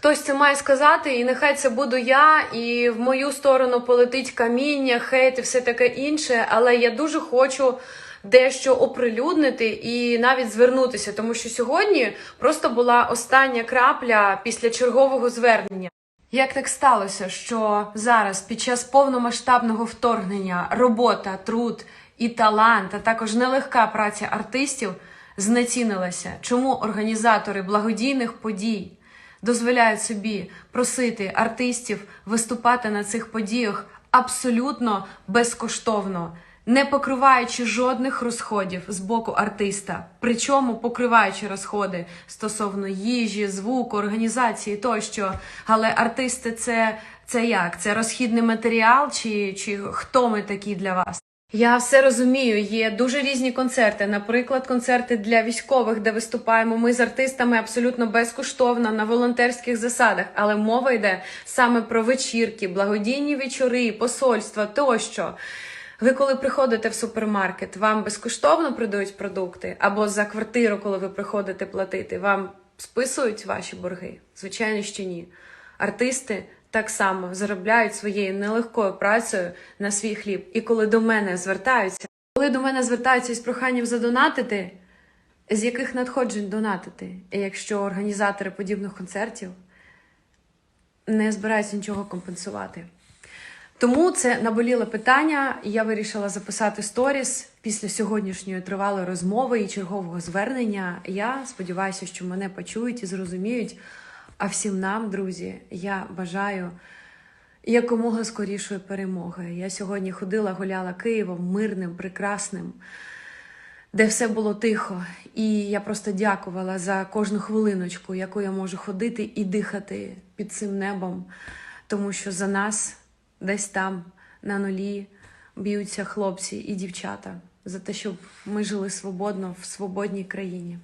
Хтось це має сказати, і нехай це буду я, і в мою сторону полетить каміння, хейт і все таке інше. Але я дуже хочу дещо оприлюднити і навіть звернутися, тому що сьогодні просто була остання крапля після чергового звернення. Як так сталося, що зараз, під час повномасштабного вторгнення, робота, труд і талант, а також нелегка праця артистів знецінилася? Чому організатори благодійних подій дозволяють собі просити артистів виступати на цих подіях абсолютно безкоштовно? Не покриваючи жодних розходів з боку артиста, причому покриваючи розходи стосовно їжі, звуку, організації тощо. Але артисти це, це як? Це розхідний матеріал, чи, чи хто ми такі для вас? Я все розумію. Є дуже різні концерти. Наприклад, концерти для військових, де виступаємо ми з артистами абсолютно безкоштовно на волонтерських засадах. Але мова йде саме про вечірки, благодійні вечори, посольства тощо. Ви коли приходите в супермаркет, вам безкоштовно продають продукти, або за квартиру, коли ви приходите платити, вам списують ваші борги? Звичайно, що ні. Артисти так само заробляють своєю нелегкою працею на свій хліб. І коли до мене звертаються, коли до мене звертаються із проханням задонатити, з яких надходжень донатити? І якщо організатори подібних концертів не збираються нічого компенсувати. Тому це наболіле питання. Я вирішила записати сторіс після сьогоднішньої тривалої розмови і чергового звернення. Я сподіваюся, що мене почують і зрозуміють. А всім нам, друзі, я бажаю якомога скорішої перемоги. Я сьогодні ходила, гуляла Києвом мирним, прекрасним, де все було тихо. І я просто дякувала за кожну хвилиночку, яку я можу ходити і дихати під цим небом, тому що за нас десь там на нулі б'ються хлопці і дівчата за те, щоб ми жили свободно в свободній країні.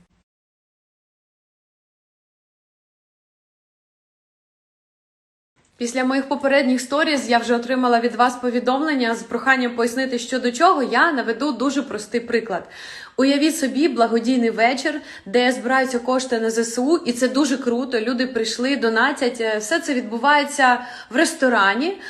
Після моїх попередніх сторіз я вже отримала від вас повідомлення з проханням пояснити, що до чого я наведу дуже простий приклад. Уявіть собі благодійний вечір, де збираються кошти на ЗСУ, і це дуже круто. Люди прийшли, донатять. Е, Все це відбувається в ресторані.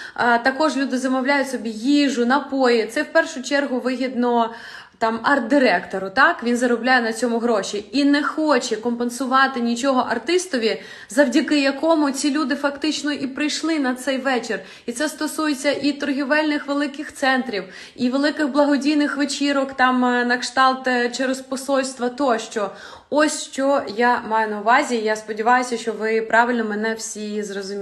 Також люди замовляють собі їжу, напої. Це в першу чергу вигідно там арт-директору, так він заробляє на цьому гроші і не хоче компенсувати нічого артистові, завдяки якому ці люди фактично і прийшли на цей вечір. І це стосується і торгівельних великих центрів, і великих благодійних вечірок, там е, на кшталт е, через посольства тощо. Ось що я маю на увазі. Я сподіваюся, що ви правильно мене всі зрозумієте.